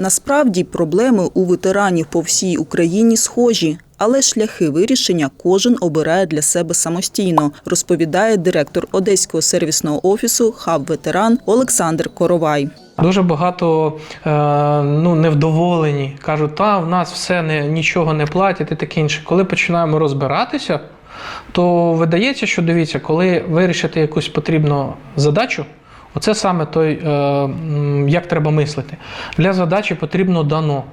Насправді проблеми у ветеранів по всій Україні схожі. Але шляхи вирішення кожен обирає для себе самостійно, розповідає директор Одеського сервісного офісу Хаб Ветеран Олександр Коровай. Дуже багато е, ну, невдоволені. Кажуть, та в нас все не, нічого не платять і таке інше. Коли починаємо розбиратися, то видається, що дивіться, коли вирішити якусь потрібну задачу, оце саме той, е, як треба мислити. Для задачі потрібно дано.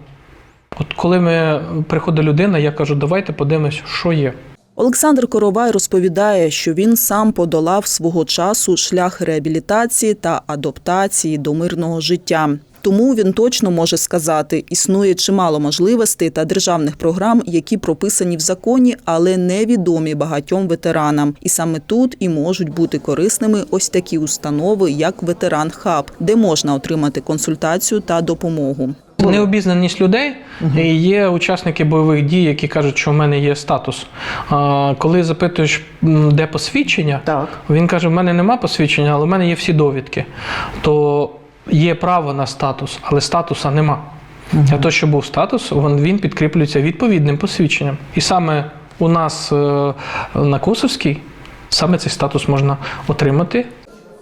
От коли ми приходить людина, я кажу, давайте подивимось, що є. Олександр Коровай розповідає, що він сам подолав свого часу шлях реабілітації та адаптації до мирного життя. Тому він точно може сказати, існує чимало можливостей та державних програм, які прописані в законі, але невідомі багатьом ветеранам. І саме тут і можуть бути корисними ось такі установи, як Ветеран Хаб, де можна отримати консультацію та допомогу. Необізнаність людей і є учасники бойових дій, які кажуть, що в мене є статус. А, коли запитуєш, де посвідчення, Так. він каже: в мене нема посвідчення, але в мене є всі довідки. То є право на статус, але статуса нема. Для того, щоб був статус, він, він підкріплюється відповідним посвідченням. І саме у нас е, на Косовській саме цей статус можна отримати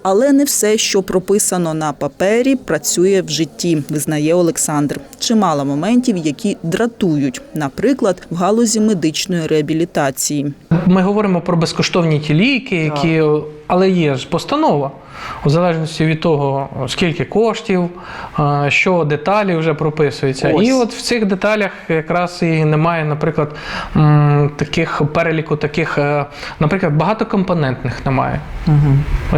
Але не все, що прописано на папері, працює в житті, визнає Олександр. Чимало моментів, які дратують, наприклад, в галузі медичної реабілітації. Ми говоримо про безкоштовні ті ліки, які, але є ж постанова. У залежності від того, скільки коштів, що деталі вже прописуються. Ось. І от в цих деталях якраз і немає, наприклад, таких переліку, таких, е, наприклад, багатокомпонентних немає.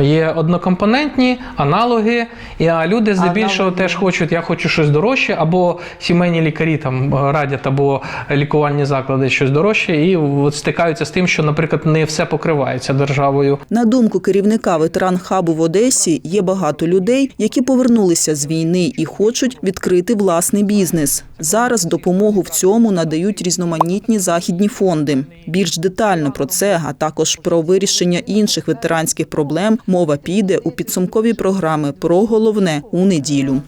Є однокомпонентні аналоги, і а люди здебільшого Аналоги. теж хочуть, я хочу щось дорожче, або сімейні лікарі там е, радять, або лікувальні заклади щось дорожче, і от стикаються з тим, що, наприклад, не все покривається державою. На думку керівника ветеран хабу в Одесі, є багато людей, які повернулися з війни і хочуть відкрити власний бізнес. Зараз допомогу в цьому надають різноманітні західні фонди. Більш детально про це, а також про вирішення інших ветеранських проблем, мова піде у підсумковій програми про головне у неділю.